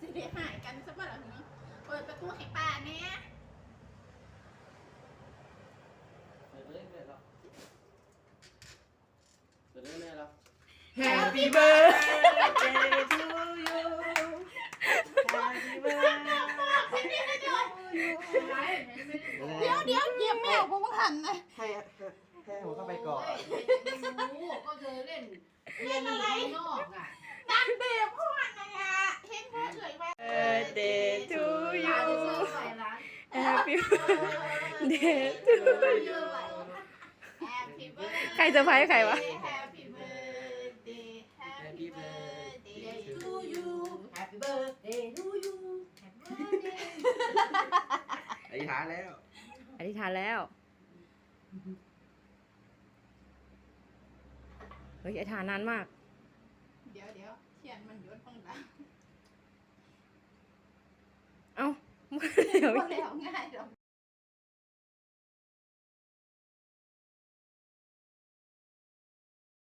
สิได้หายกันซะบ่ล่ะหึเปิดประตูให้ป้าแหน่เปิดเลยแม่เราเปิดเลยแม่เรา Happy birthday to you Happy birthday to you เดี๋ยวเดี๋ยวเหยียบแมวบ่ว่าหันนะให้ให้ผมเข้าไปก่อน รู้ก็เธอเล่นเล่นอะไรนอกอะ นั่นเด็กพ่อนะฮะเห็นพ่อเอ่ยว่า Birthday to ตา you จะเชื่อไปร้าน Happy birthday to เชื่อ you ไป Happy birthday ใครเซอร์ไพรส์ใครวะ Happy birthday Happy birthday to you Happy birthday to you Happy birthday อธิษฐานแล้ว อธิษฐานแล้ว เฮ้ยอธิษฐานนานมาก เดี๋ยวเดี๋ยวเทียนมันหยดข้างหลัง เอ้าเดี๋ย